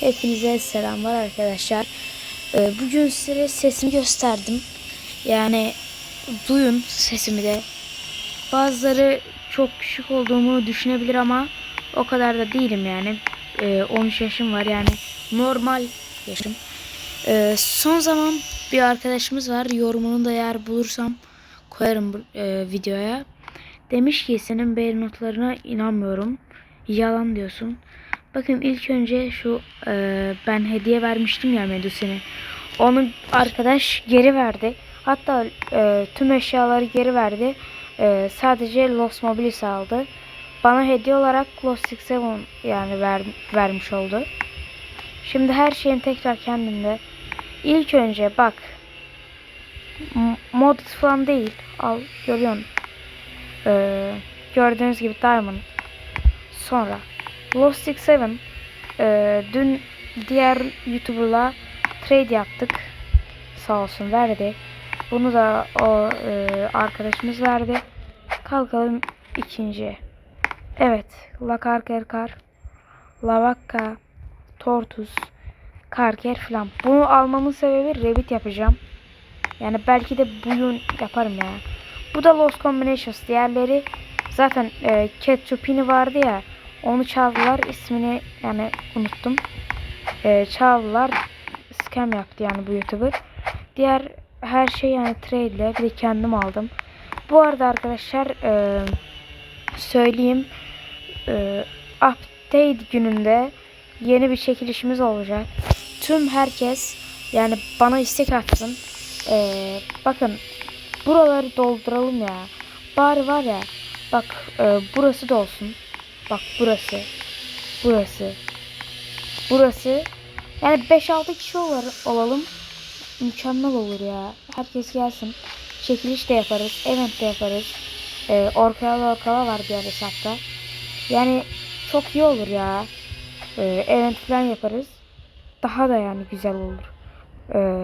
Hepinize selamlar arkadaşlar. Ee, Bugün size sesimi gösterdim. Yani duyun sesimi de. Bazıları çok küçük olduğumu düşünebilir ama o kadar da değilim yani. Ee, 13 yaşım var yani normal yaşım. Ee, Son zaman bir arkadaşımız var. Yorumunu da eğer bulursam koyarım e, videoya. Demiş ki senin beğeni notlarına inanmıyorum. Yalan diyorsun. Bakın ilk önce şu e, ben hediye vermiştim ya Medusine. Onu arkadaş geri verdi. Hatta e, tüm eşyaları geri verdi. E, sadece Lost Mobilis aldı. Bana hediye olarak Lost 67 yani ver, vermiş oldu. Şimdi her şeyin tekrar kendinde. İlk önce bak. Mod falan değil. Al görüyorsun. E, gördüğünüz gibi Diamond. Sonra Lost 67 e, dün diğer YouTuber'la trade yaptık. Sağ olsun verdi. Bunu da o e, arkadaşımız verdi. Kalkalım ikinci. Evet. Lakarker kar. Lavakka. Tortus. Karker falan. Bunu almamın sebebi Revit yapacağım. Yani belki de bugün yaparım ya. Bu da Lost Combinations. Diğerleri zaten e, Ketchupini vardı ya. Onu çaldılar. ismini yani unuttum. E, çaldılar. Scam yaptı yani bu YouTuber. Diğer her şey yani trade ile bir de kendim aldım. Bu arada arkadaşlar e, söyleyeyim. E, update gününde yeni bir çekilişimiz olacak. Tüm herkes yani bana istek atsın. E, bakın buraları dolduralım ya. Bari var ya bak e, burası da olsun. Bak burası. Burası. Burası. Yani 5-6 kişi olur, olalım. Mükemmel olur ya. Herkes gelsin. Çekiliş de yaparız. Event de yaparız. Ee, orkala orkala var diğer hesapta. Yani çok iyi olur ya. Ee, event falan yaparız. Daha da yani güzel olur. Ee,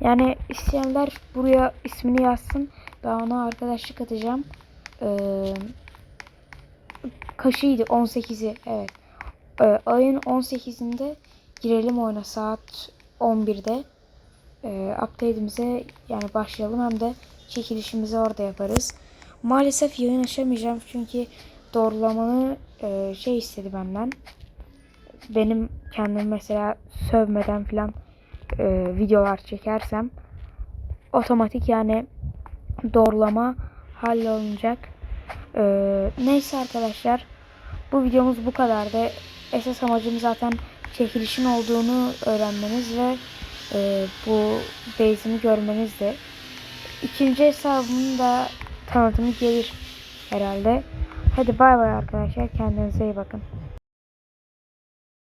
yani isteyenler buraya ismini yazsın. Ben ona arkadaşlık atacağım. Ee, kaşıydı 18'i evet. Ee, ayın 18'inde girelim oyuna saat 11'de. Ee, update'imize yani başlayalım hem de çekilişimizi orada yaparız. Maalesef yayın açamayacağım çünkü doğrulamanı e, şey istedi benden. Benim kendim mesela sövmeden falan e, videolar çekersem otomatik yani doğrulama hallolunacak. Ee, neyse arkadaşlar bu videomuz bu kadardı. Esas amacım zaten çekilişin olduğunu öğrenmeniz ve e, bu base'imi görmenizdi. İkinci hesabımın da tanıtımı gelir herhalde. Hadi bay bay arkadaşlar. Kendinize iyi bakın.